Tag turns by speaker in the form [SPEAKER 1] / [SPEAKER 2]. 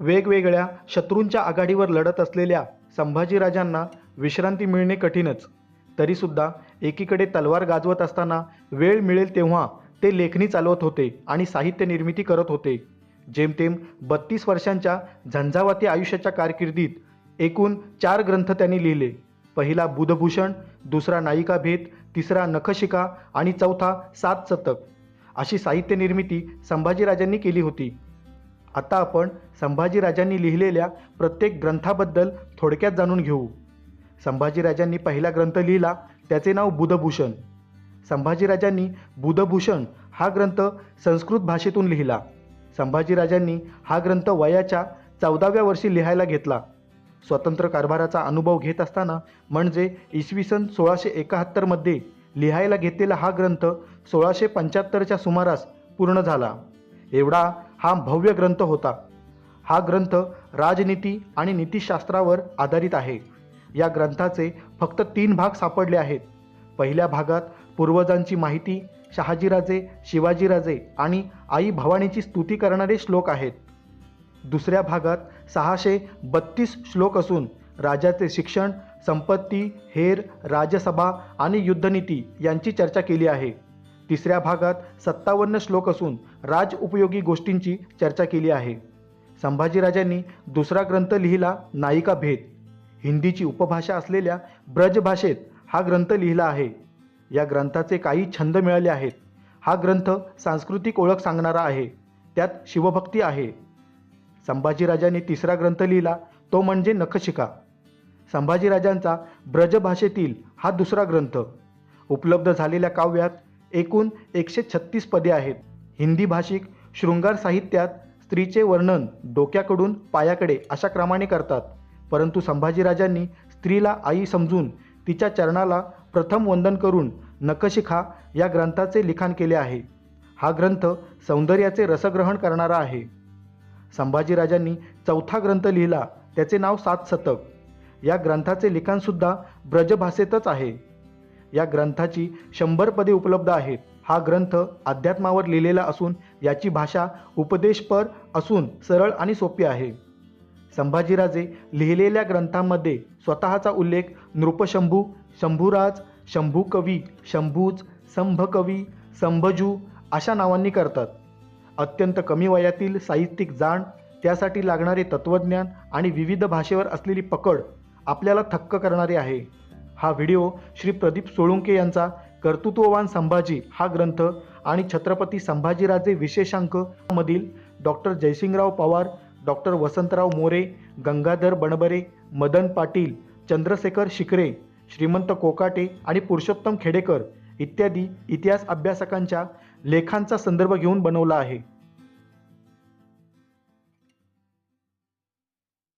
[SPEAKER 1] वेगवेगळ्या शत्रूंच्या आघाडीवर लढत असलेल्या संभाजीराजांना विश्रांती मिळणे कठीणच. तरीसुद्धा एकीकडे तलवार गाजवत असताना वेळ मिळेल तेव्हा ते लेखणी चालवत होते आणि साहित्य निर्मिती करत होते. जेमतेम बत्तीस वर्षांच्या झंझावाती आयुष्याच्या कारकिर्दीत एकूण चार ग्रंथ त्यांनी लिहिले. पहिला बुधभूषण दुसरा नायिका भेद तिसरा नखशिका आणि चौथा सात शतक अशी साहित्य निर्मिती संभाजीराजांनी केली होती. आता आपण संभाजीराजांनी लिहिलेल्या प्रत्येक ग्रंथाबद्दल थोडक्यात जाणून घेऊ. संभाजीराजांनी पहिला ग्रंथ लिहिला त्याचे नाव बुधभूषण. संभाजीराजांनी बुधभूषण हा ग्रंथ संस्कृत भाषेतून लिहिला. संभाजीराजांनी हा ग्रंथ वयाच्या चौदाव्या वर्षी लिहायला घेतला. स्वतंत्र कारभाराचा अनुभव घेत असताना म्हणजे इसवी सन सोळाशे एकाहत्तरमध्ये लिहायला घेतलेला हा ग्रंथ सोळाशे पंच्याहत्तरच्या सुमारास पूर्ण झाला. एवढा हा भव्य ग्रंथ होता. हा ग्रंथ राजनीती आणि नीतीशास्त्रावर आधारित आहे. या ग्रंथाचे फक्त तीन भाग सापडले आहेत. पहिल्या भागात पूर्वजांची माहिती शहाजीराजे शिवाजीराजे आणि आई भवानीची स्तुती करणारे श्लोक आहेत. दुसऱ्या भागात सहाशे बत्तीस श्लोक असून राजाचे शिक्षण संपत्ती हेर राजसभा आणि युद्धनीती यांची चर्चा केली आहे. तिसऱ्या भागात सत्तावन्न श्लोक असून राज उपयोगी गोष्टींची चर्चा केली आहे. संभाजीराजांनी दुसरा ग्रंथ लिहिला नायिका भेद. हिंदीची उपभाषा असलेल्या ब्रज भाषेत हा ग्रंथ लिहिला आहे. या ग्रंथाचे काही छंद मिळाले आहेत. हा ग्रंथ सांस्कृतिक ओळख सांगणारा आहे. त्यात शिवभक्ती आहे. संभाजीराजांनी तिसरा ग्रंथ लिहिला तो म्हणजे नखशिका. संभाजीराजांचा ब्रजभाषेतील हा दुसरा ग्रंथ. उपलब्ध झालेल्या काव्यात एकूण एकशे छत्तीस पदे आहेत. हिंदी भाषिक शृंगार साहित्यात स्त्रीचे वर्णन डोक्याकडून पायाकडे अशा क्रमाने करतात. परंतु संभाजीराजांनी स्त्रीला आई समजून तिच्या चरणाला प्रथम वंदन करून नखशिखा या ग्रंथाचे लिखाण केले आहे. हा ग्रंथ सौंदर्याचे रसग्रहण करणारा आहे. संभाजीराजांनी चौथा ग्रंथ लिहिला त्याचे नाव सात शतक. या ग्रंथाचे लिखाणसुद्धा ब्रजभाषेतच आहे. या ग्रंथाची शंभर पदे उपलब्ध आहेत. हा ग्रंथ अध्यात्मावर लिहिलेला असून याची भाषा उपदेशपर असून सरळ आणि सोपी आहे. संभाजीराजे लिहिलेल्या ग्रंथांमध्ये स्वतःचा उल्लेख नृपशंभू शंभूराज शंभूकवी शंभूज संभकवी संभजू अशा नावांनी करतात. अत्यंत कमी वयातील साहित्यिक जाण त्यासाठी लागणारे तत्त्वज्ञान आणि विविध भाषेवर असलेली पकड आपल्याला थक्क करणारी आहे. हा व्हिडिओ श्री प्रदीप सोळुंके यांचा कर्तृत्ववान संभाजी हा ग्रंथ आणि छत्रपती संभाजीराजे विशेषांक मधील डॉक्टर जयसिंगराव पवार डॉक्टर वसंतराव मोरे गंगाधर बनबरे मदन पाटील चंद्रशेखर शिकरे श्रीमंत कोकाटे आणि पुरुषोत्तम खेडेकर इत्यादी इतिहास अभ्यासकांच्या लेखांचा संदर्भ घेऊन बनवला आहे.